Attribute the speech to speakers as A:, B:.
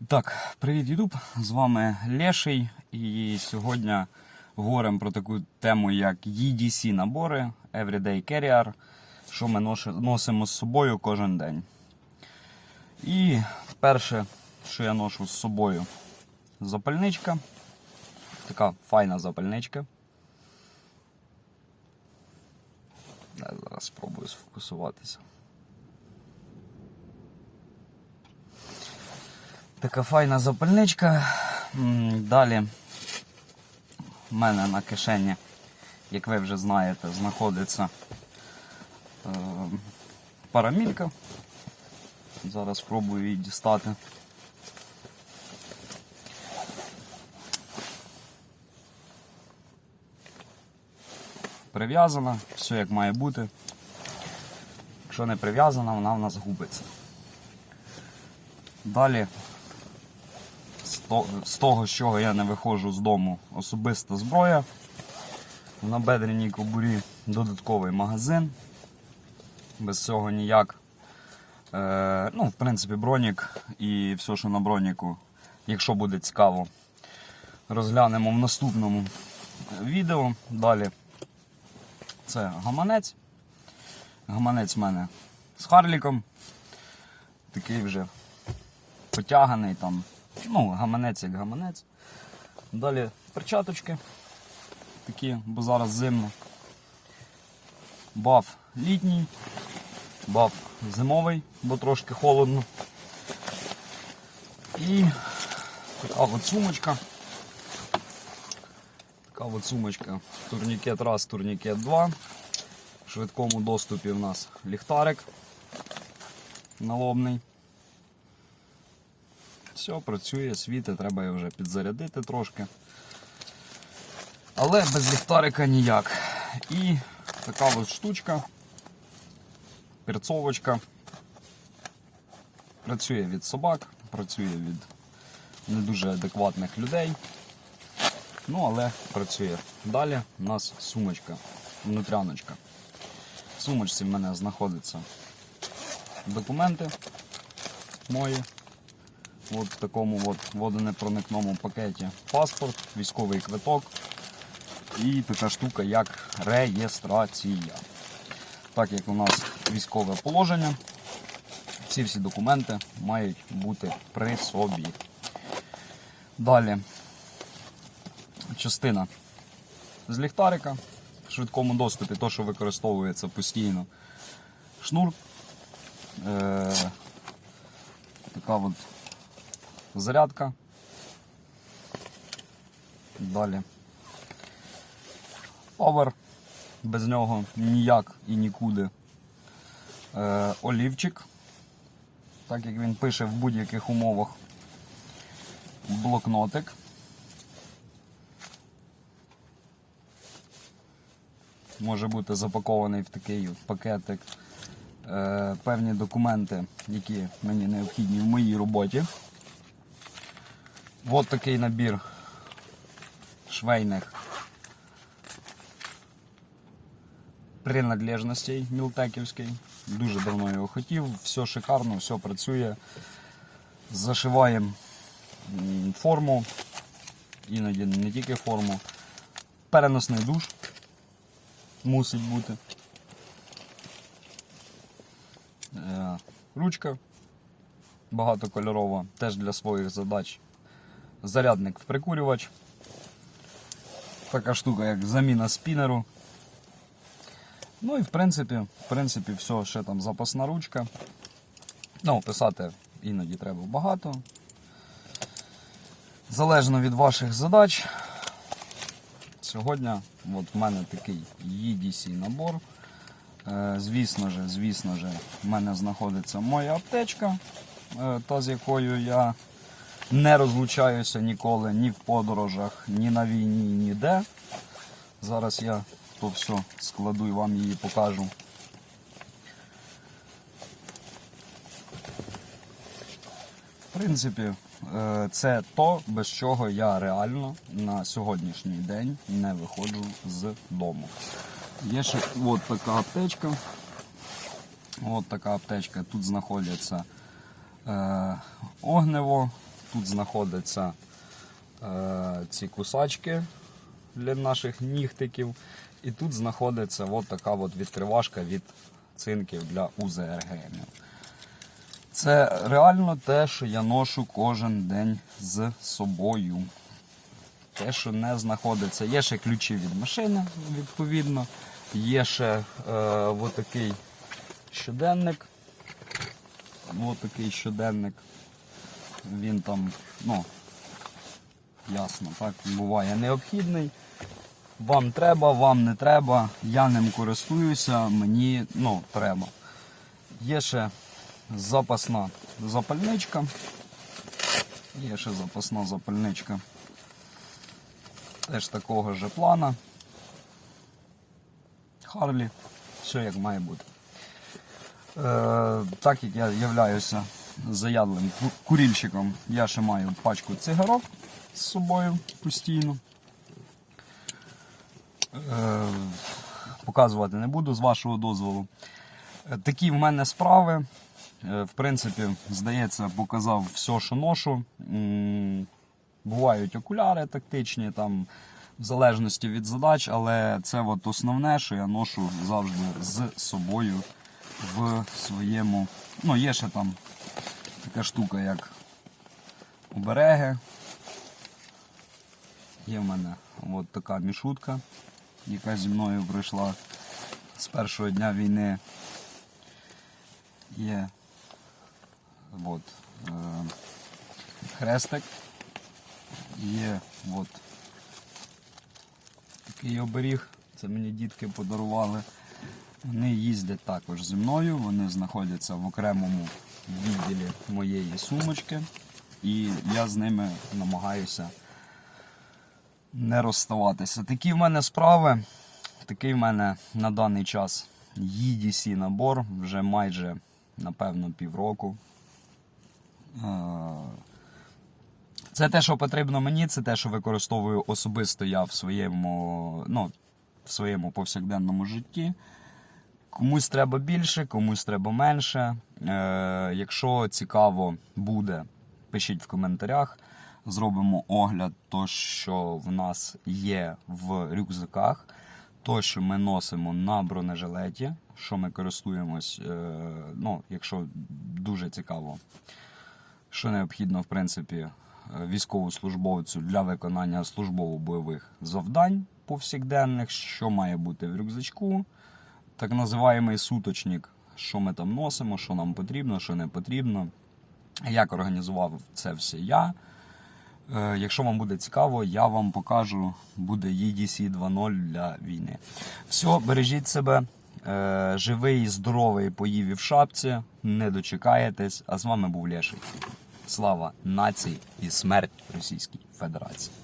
A: Так, привіт, Ютуб! З вами Леший. І сьогодні говоримо про таку тему, як EDC набори, Everyday Carrier, що ми носимо з собою кожен день. І перше, що я ношу з собою, запальничка. Така файна запальничка. Я зараз спробую сфокусуватися. Така файна запальничка. Далі в мене на кишені, як ви вже знаєте, знаходиться е, парамілька. Зараз спробую її дістати. Прив'язана, все як має бути. Якщо не прив'язана, вона в нас губиться. Далі з того, з чого я не виходжу з дому, особиста зброя. В набедреній кобурі додатковий магазин. Без цього ніяк. Е, ну, в принципі, бронік і все, що на броніку, якщо буде цікаво, розглянемо в наступному відео. Далі це гаманець. Гаманець в мене з Харліком. Такий вже потяганий там. Ну, гаманець як гаманець. Далі перчаточки такі, бо зараз зимно. Баф літній, баф зимовий, бо трошки холодно. І така от сумочка. Така от сумочка. Турнікет раз, турнікет 2. В швидкому доступі в нас ліхтарик налобний. Все, працює, світи, треба його вже підзарядити трошки. Але без ліхтарика ніяк. І така от штучка, перцовочка. Працює від собак, працює від не дуже адекватних людей. Ну, але працює. Далі у нас сумочка, внутряночка. В сумочці в мене знаходяться документи мої. От в такому от водонепроникному пакеті паспорт, військовий квиток і така штука, як реєстрація. Так як у нас військове положення, ці всі документи мають бути при собі. Далі частина з ліхтарика в швидкому доступі, то, що використовується постійно. Шнур. Е- така от зарядка. Далі. Повер. Без нього ніяк і нікуди. Е, олівчик. Так як він пише в будь-яких умовах. Блокнотик. Може бути запакований в такий пакетик е, певні документи, які мені необхідні в моїй роботі. От такий набір швейних принадлежностей мілтеківський. Дуже давно його хотів, все шикарно, все працює. Зашиваємо форму, іноді не тільки форму. Переносний душ мусить бути. Е, Ручка багатокольорова, теж для своїх задач. Зарядник в прикурювач. Така штука, як заміна спінеру. Ну і в принципі, в принципі, все, ще там запасна ручка. Ну, писати іноді треба багато. Залежно від ваших задач. Сьогодні от в мене такий EDC набор. Е, Звісно же, звісно же, в мене знаходиться моя аптечка, е, та з якою я не розлучаюся ніколи ні в подорожах, ні на війні, ніде. Зараз я то все складу і вам її покажу. В принципі, е, це то, без чого я реально на сьогоднішній день не виходжу з дому. Є ще от така аптечка. От така аптечка. Тут знаходяться е, огнево, тут знаходяться е, ці кусачки для наших нігтиків. І тут знаходиться от така от відкривашка від цинків для УЗРГМів. Це реально те, що я ношу кожен день з собою. Те, що не знаходиться. Є ще ключі від машини, відповідно. Є ще е, отакий щоденник. Отакий щоденник. Він там, ну, ясно, так, буває необхідний. Вам треба, вам не треба. Я ним користуюся, мені ну, треба. Є ще запасна запальничка. Є ще запасна запальничка. Теж такого ж плана. Харлі. Все як має бути. Е, так як я являюся заядлим ку- курільщиком, я ще маю пачку цигарок з собою постійно. Е, показувати не буду з вашого дозволу. Е, Такі в мене справи. Е, В принципі, здається, показав все, що ношу. Бувають окуляри тактичні, там, в залежності від задач, але це от основне, що я ношу завжди з собою в своєму. Ну, є ще там така штука, як обереги. Є в мене от така мішутка, яка зі мною пройшла з першого дня війни. Є от, е, хрестик. Є от такий оберіг. Це мені дітки подарували. Вони їздять також зі мною, вони знаходяться в окремому відділі моєї сумочки. І я з ними намагаюся не розставатися. Такі в мене справи. Такий в мене на даний час EDC набор вже майже, напевно, півроку. Е, Це те, що потрібно мені, це те, що використовую особисто я в своєму, ну, в своєму повсякденному житті. Комусь треба більше, комусь треба менше. Е, якщо цікаво буде, пишіть в коментарях. Зробимо огляд, то, що в нас є в рюкзаках, то, що ми носимо на бронежилеті, що ми користуємось, е, ну, якщо дуже цікаво, що необхідно, в принципі, е, військовослужбовцю для виконання службово-бойових завдань повсякденних, що має бути в рюкзачку, так називаємий суточник, що ми там носимо, що нам потрібно, що не потрібно. Як організував це все я. Е, Якщо вам буде цікаво, я вам покажу, буде EDC 2.0 для війни. Все, бережіть себе. Е, Живий, здоровий, поїв і в шапці. Не дочекаєтесь. А з вами був Леший. Слава нації і смерть Російській Федерації.